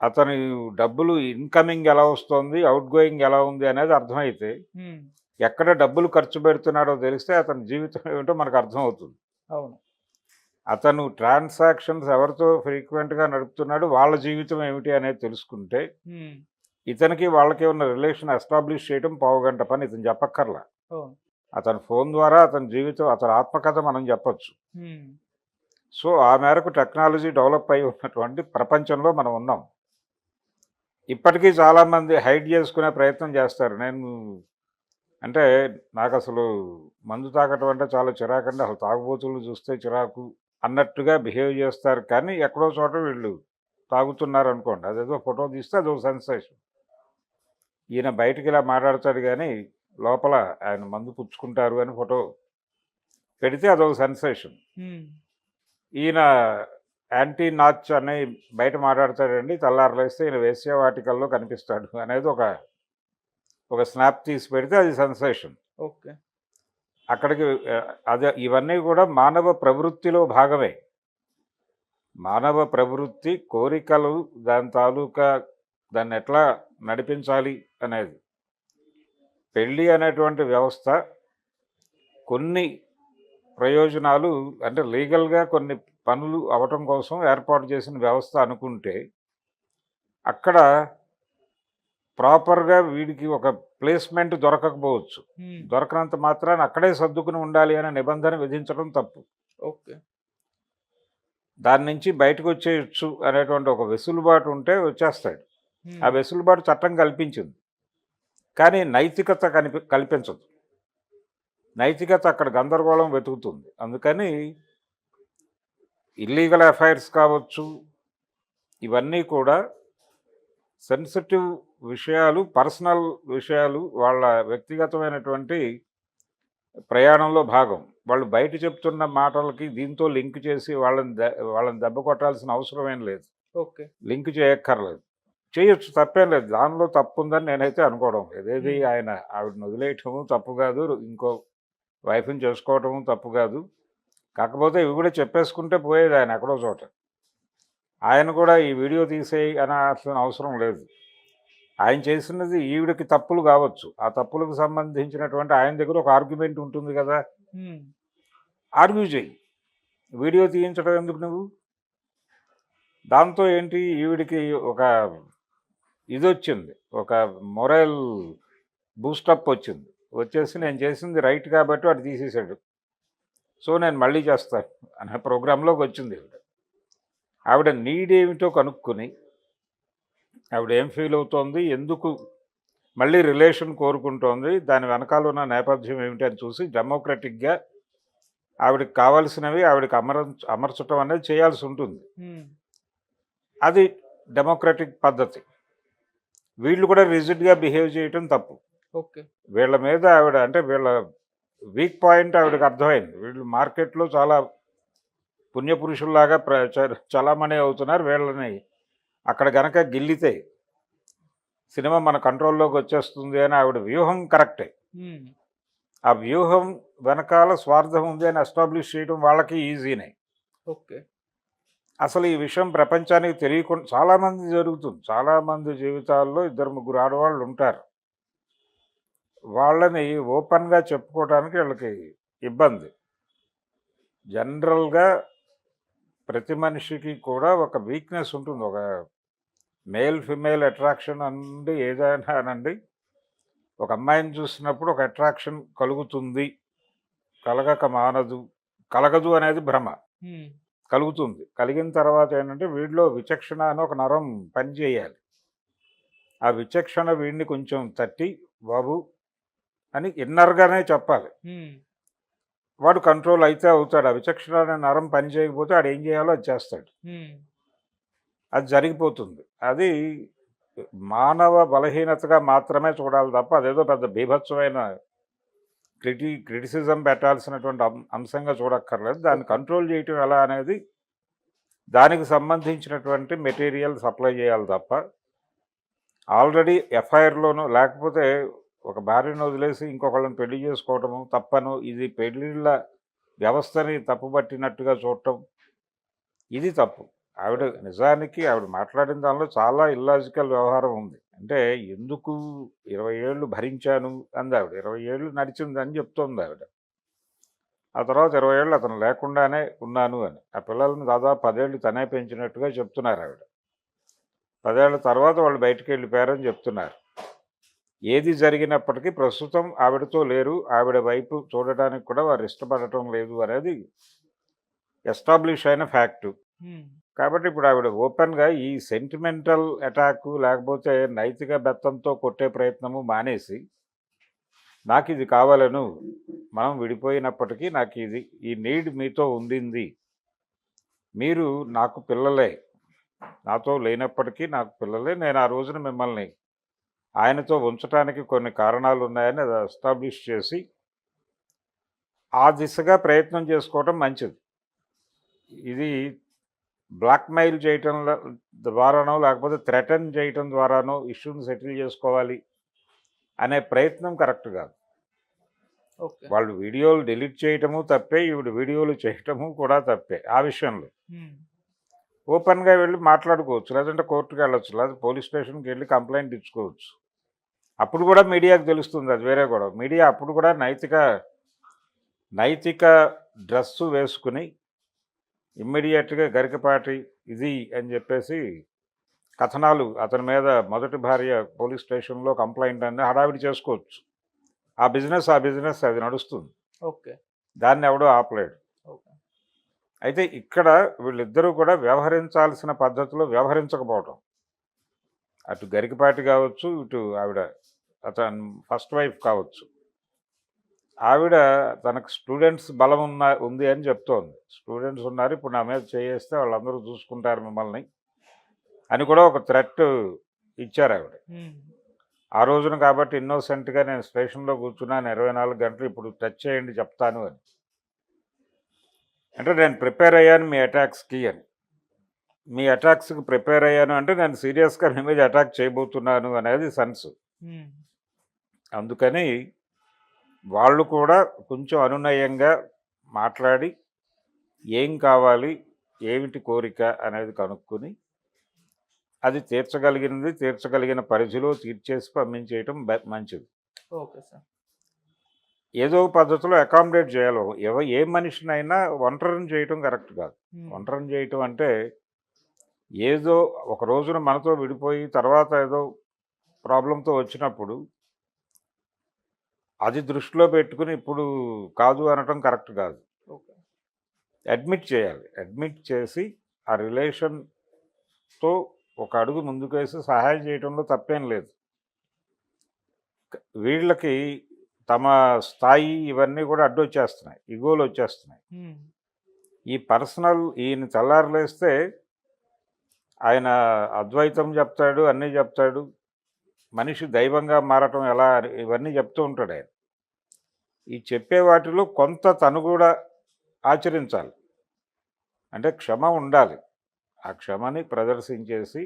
అతని డబ్బులు ఇన్కమింగ్ ఎలా వస్తుంది అవుట్ గోయింగ్ ఎలా ఉంది అనేది అర్థమైతే ఎక్కడ డబ్బులు ఖర్చు పెడుతున్నాడో తెలిస్తే అతని జీవితం ఏమిటో మనకు అర్థమవుతుంది. అవును. అతను ట్రాన్సాక్షన్స్ ఎవరితో ఫ్రీక్వెంట్గా నడుపుతున్నాడు వాళ్ళ జీవితం ఏమిటి అనేది తెలుసుకుంటే ఇతనికి వాళ్ళకి ఉన్న రిలేషన్ ఎస్టాబ్లిష్ చేయడం పావుగంట పని ఇతను చెప్పక్కర్లా. అతని ఫోన్ ద్వారా అతని జీవితం అతని ఆత్మకథ మనం చెప్పొచ్చు. సో ఆ మేరకు టెక్నాలజీ డెవలప్ అయి ఉన్నటువంటి ప్రపంచంలో మనం ఉన్నాం. ఇప్పటికీ చాలామంది హైడ్ చేసుకునే ప్రయత్నం చేస్తారు. నేను అంటే నాకు అసలు మందు తాగటం అంటే చాలా చిరాకండి. అసలు తాగుబోతులు చూస్తే చిరాకు అన్నట్టుగా బిహేవ్ చేస్తారు. కానీ ఎక్కడో చోట వీళ్ళు తాగుతున్నారు అనుకోండి అదేదో ఫోటో తీస్తే అదొక సెన్సేషన్. ఈయన బయటికి ఇలా మాట్లాడతాడు కానీ లోపల ఆయన మందు పుచ్చుకుంటారు అని ఫోటో పెడితే అదొక సెన్సేషన్. ఈయన యాంటీ నాచ్ అని బయట మాట్లాడతాడండి. తెల్లారలేస్తే ఈయన వేశ్య వాటికల్లో కనిపిస్తాడు అనేది ఒక ఒక స్నాప్ తీసి పెడితే అది సెన్సేషన్. ఓకే. అక్కడికి అదే ఇవన్నీ కూడా మానవ ప్రవృత్తిలో భాగమే. మానవ ప్రవృత్తి కోరికలు దాని తాలూకా దాన్ని ఎట్లా నడిపించాలి అనేది. పెళ్ళి అనేటువంటి వ్యవస్థ కొన్ని ప్రయోజనాలు అంటే లీగల్గా కొన్ని పనులు అవటం కోసం ఏర్పాటు చేసిన వ్యవస్థ అనుకుంటే అక్కడ ప్రాపర్గా వీడికి ఒక ప్లేస్మెంట్ దొరకకపోవచ్చు. దొరకనంత మాత్రాన అక్కడే సర్దుకుని ఉండాలి అనే నిబంధన విధించడం తప్పు. ఓకే. దాని నుంచి బయటకు వచ్చేయచ్చు అనేటువంటి ఒక వెసులుబాటు ఉంటే వచ్చేస్తాడు. ఆ వెసులుబాటు చట్టం కల్పించింది. కానీ నైతికత కనిపి కల్పించదు. నైతికత అక్కడ గందరగోళం వెతుకుతుంది. అందుకని ఇల్లీగల్ అఫైర్స్ కావచ్చు. ఇవన్నీ కూడా సెన్సిటివ్ విషయాలు పర్సనల్ విషయాలు వాళ్ళ వ్యక్తిగతమైనటువంటి ప్రయాణంలో భాగం. వాళ్ళు బయట చెప్తున్న మాటలకి దీంతో లింక్ చేసి వాళ్ళని వాళ్ళని దెబ్బ కొట్టాల్సిన అవసరం ఏం లేదు. ఓకే. లింక్ చేయక్కర్లేదు. చేయొచ్చు తప్పేం లేదు. దానిలో తప్పు ఉందని నేనైతే అనుకోవడం లేదు. ఏది. ఆయన ఆవిడని వదిలేయటము తప్పు కాదు. ఇంకో వైఫ్ని చేసుకోవటము తప్పు కాదు. కాకపోతే ఇవి కూడా చెప్పేసుకుంటే పోయేది ఆయన ఎక్కడో చోట. ఆయన కూడా ఈ వీడియో తీసేయి అనాల్సిన అవసరం లేదు. ఆయన చేసినది ఈవిడకి తప్పులు కావచ్చు. ఆ తప్పులకు సంబంధించినటువంటి ఆయన దగ్గర ఒక ఆర్గ్యుమెంట్ ఉంటుంది కదా. ఆర్గ్యూ చేయి వీడియో తీయించడం ఎందుకు నువ్వు? దాంతో ఏంటి ఈవిడికి ఒక ఇది వచ్చింది ఒక మొరల్ బూస్టప్ వచ్చింది. వచ్చేసి నేను చేసింది రైట్ కాబట్టి వాడు తీసేశాడు. సో నేను మళ్ళీ చేస్తాను అనే ప్రోగ్రాంలోకి వచ్చింది ఆవిడ నీడ్ ఏమిటో కనుక్కొని ఆవిడ ఏం ఫీల్ అవుతోంది ఎందుకు మళ్ళీ రిలేషన్ కోరుకుంటోంది దాని వెనకాల ఉన్న నేపథ్యం ఏమిటి అని చూసి డెమోక్రటిక్గా ఆవిడకి కావాల్సినవి ఆవిడకి అమర అమర్చటం అనేది చేయాల్సి ఉంటుంది. అది డెమోక్రటిక్ పద్ధతి. వీళ్ళు కూడా రిజిడ్గా బిహేవ్ చేయటం తప్పు. ఓకే. వీళ్ళ మీద ఆవిడ అంటే వీళ్ళ వీక్ పాయింట్ ఆవిడకి అర్థమైంది. వీళ్ళు మార్కెట్లో చాలా పుణ్యపురుషుల్లాగా ప్ర చలామణి అవుతున్నారు. వీళ్ళని అక్కడ గనక గిల్లితే సినిమా మన కంట్రోల్లోకి వచ్చేస్తుంది అని ఆవిడ వ్యూహం కరెక్టే. ఆ వ్యూహం వెనకాల స్వార్థం ఉంది అని ఎస్టాబ్లిష్ చేయడం వాళ్ళకి ఈజీనే. ఓకే. అసలు ఈ విషయం ప్రపంచానికి తెలియకుండా చాలామంది జరుగుతుంది. చాలామంది జీవితాల్లో ఇద్దరు ముగ్గురు ఆడవాళ్ళు ఉంటారు. వాళ్ళని ఓపెన్గా చెప్పుకోవడానికి వీళ్ళకి ఇబ్బంది. జనరల్గా ప్రతి మనిషికి కూడా ఒక వీక్నెస్ ఉంటుంది. ఒక మేల్ ఫిమేల్ అట్రాక్షన్ అనండి ఏదైనా అనండి. ఒక అమ్మాయిని చూసినప్పుడు ఒక అట్రాక్షన్ కలుగుతుంది. కలగక మానదు. కలగదు అనేది భ్రమ. కలుగుతుంది. కలిగిన తర్వాత ఏంటంటే వీడిలో విచక్షణ అని ఒక నరం పనిచేయాలి. ఆ విచక్షణ వీడిని కొంచెం తట్టి బాబు అని ఇన్నర్గానే చెప్పాలి. వాడు కంట్రోల్ అయితే అవుతాడు. ఆ విచక్షణ అనే నరం పని చేయకపోతే వాడు ఏం చేయాలో అది చేస్తాడు. అది జరిగిపోతుంది. అది మానవ బలహీనతగా మాత్రమే చూడాలి తప్ప అదేదో పెద్ద బీభత్సమైన క్రిటి క్రిటిసిజం పెట్టాల్సినటువంటి అంశంగా చూడక్కర్లేదు. దాన్ని కంట్రోల్ చేయటం ఎలా అనేది దానికి సంబంధించినటువంటి మెటీరియల్ సప్లై చేయాలి తప్ప ఆల్రెడీ ఎఫ్ఐఆర్లోనూ లేకపోతే ఒక భార్యను వదిలేసి ఇంకొకళ్ళని పెళ్ళి చేసుకోవటము తప్పను. ఇది పెళ్ళిళ్ళ వ్యవస్థని తప్పుపట్టినట్టుగా చూడటం ఇది తప్పు. ఆవిడ నిజానికి ఆవిడ మాట్లాడిన దానిలో చాలా ఇల్లాజికల్ వ్యవహారం ఉంది. అంటే ఎందుకు ఇరవై ఏళ్ళు భరించాను అంది ఆవిడ. ఇరవై ఏళ్ళు నడిచింది అని చెప్తోంది ఆవిడ. ఆ తర్వాత ఇరవై ఏళ్ళు అతను లేకుండానే ఉన్నాను అని. ఆ పిల్లల్ని దాదాపు పదేళ్ళు తనే పెంచినట్టుగా చెప్తున్నారు ఆవిడ. పదేళ్ళ తర్వాత వాళ్ళు బయటికి వెళ్ళిపోయారని చెప్తున్నారు. ఏది జరిగినప్పటికీ ప్రస్తుతం ఆవిడతో లేరు. ఆవిడ వైపు చూడడానికి కూడా వారు ఇష్టపడటం లేదు అనేది ఎస్టాబ్లిష్ అయిన ఫ్యాక్టు. కాబట్టి ఇప్పుడు ఆవిడ ఓపెన్గా ఈ సెంటిమెంటల్ అటాక్ లేకపోతే నైతిక బెత్తంతో కొట్టే ప్రయత్నము మానేసి నాకు ఇది కావాలను మనం విడిపోయినప్పటికీ నాకు ఇది ఈ నీడ్ మీతో ఉండింది. మీరు నాకు పిల్లలే. నాతో లేనప్పటికీ నాకు పిల్లలే. నేను ఆ రోజున మిమ్మల్ని ఆయనతో ఉంచడానికి కొన్ని కారణాలు ఉన్నాయని అది ఎస్టాబ్లిష్ చేసి ఆ దిశగా ప్రయత్నం చేసుకోవటం మంచిది. ఇది బ్లాక్మెయిల్ చేయటం ద్వారానో లేకపోతే థ్రెటన్ చేయటం ద్వారానో ఇష్యూని సెటిల్ చేసుకోవాలి అనే ప్రయత్నం కరెక్ట్ కాదు. వాళ్ళు వీడియోలు డిలీట్ చేయటము తప్పే ఈవిడ వీడియోలు చేయటము కూడా తప్పే ఆ విషయంలో. ఓపెన్గా వెళ్ళి మాట్లాడుకోవచ్చు లేదంటే కోర్టుకి వెళ్ళొచ్చు లేదా పోలీస్ స్టేషన్కి వెళ్ళి కంప్లైంట్ ఇచ్చుకోవచ్చు. అప్పుడు కూడా మీడియాకు తెలుస్తుంది అది వేరే కూడా మీడియా అప్పుడు కూడా నైతిక నైతిక డ్రెస్సు వేసుకుని ఇమ్మీడియట్గా గరికపాటి ఇది అని చెప్పేసి కథనాలు అతని మీద మొదటి భార్య పోలీస్ స్టేషన్లో కంప్లైంట్ అని హడావిడి చేసుకోవచ్చు. ఆ బిజినెస్ ఆ బిజినెస్ అది నడుస్తుంది. ఓకే. దాన్ని ఎవడో ఆపలేడు. ఓకే. అయితే ఇక్కడ వీళ్ళిద్దరూ కూడా వ్యవహరించాల్సిన పద్ధతిలో వ్యవహరించకపోవటం. అటు గరికపాటి కావచ్చు ఇటు ఆవిడ అతను ఫస్ట్ వైఫ్ కావచ్చు. ఆవిడ తనకు స్టూడెంట్స్ బలం ఉన్న ఉంది అని చెప్తోంది. స్టూడెంట్స్ ఉన్నారు ఇప్పుడు నా మీద చేయేస్తే వాళ్ళందరూ చూసుకుంటారు మిమ్మల్ని అని కూడా ఒక థ్రెట్ ఇచ్చారు ఆవిడ. ఆ రోజున కాబట్టి ఇన్నోసెంట్గా నేను స్టేషన్లో కూర్చున్నాను ఇరవై నాలుగు గంటలు ఇప్పుడు టచ్ చేయండి చెప్తాను అని. అంటే నేను ప్రిపేర్ అయ్యాను మీ అటాక్స్కి అని. మీ అటాక్స్కి ప్రిపేర్ అయ్యాను అంటే నేను సీరియస్గా మీ మీద అటాక్ చేయబోతున్నాను అనేది సెన్స్. అందుకని వాళ్ళు కూడా కొంచెం అనునయంగా మాట్లాడి ఏం కావాలి ఏమిటి కోరిక అనేది కనుక్కొని అది తీర్చగలిగినది తీర్చగలిగిన పరిధిలో తీర్చేసి పంపించేయటం మంచిది. Okay sir. ఏదో పద్ధతిలో అకామిడేట్ చేయాలి. ఎవ ఏ మనిషినైనా ఒంటరిని చేయటం కరెక్ట్ కాదు. ఒంటరిని చేయటం అంటే ఏదో ఒక రోజున మనతో విడిపోయి తర్వాత ఏదో ప్రాబ్లంతో వచ్చినప్పుడు అది దృష్టిలో పెట్టుకుని ఇప్పుడు కాదు అనటం కరెక్ట్ కాదు. అడ్మిట్ చేయాలి. అడ్మిట్ చేసి ఆ రిలేషన్తో ఒక అడుగు ముందుకేసి సహాయం చేయడంలో తప్పేం లేదు. వీళ్ళకి తమ స్థాయి ఇవన్నీ కూడా అడ్డొచ్చేస్తున్నాయి. ఇగోలు వచ్చేస్తున్నాయి. ఈ పర్సనల్ ఈయన తెల్లారలేస్తే ఆయన అద్వైతం చెప్తాడు అన్నీ చెప్తాడు. మనిషి దైవంగా మారటం ఎలా అని ఇవన్నీ చెప్తూ ఉంటాడు ఆయన. ఈ చెప్పే వాటిలో కొంత తను కూడా ఆచరించాలి. అంటే క్షమ ఉండాలి. ఆ క్షమని ప్రదర్శించేసి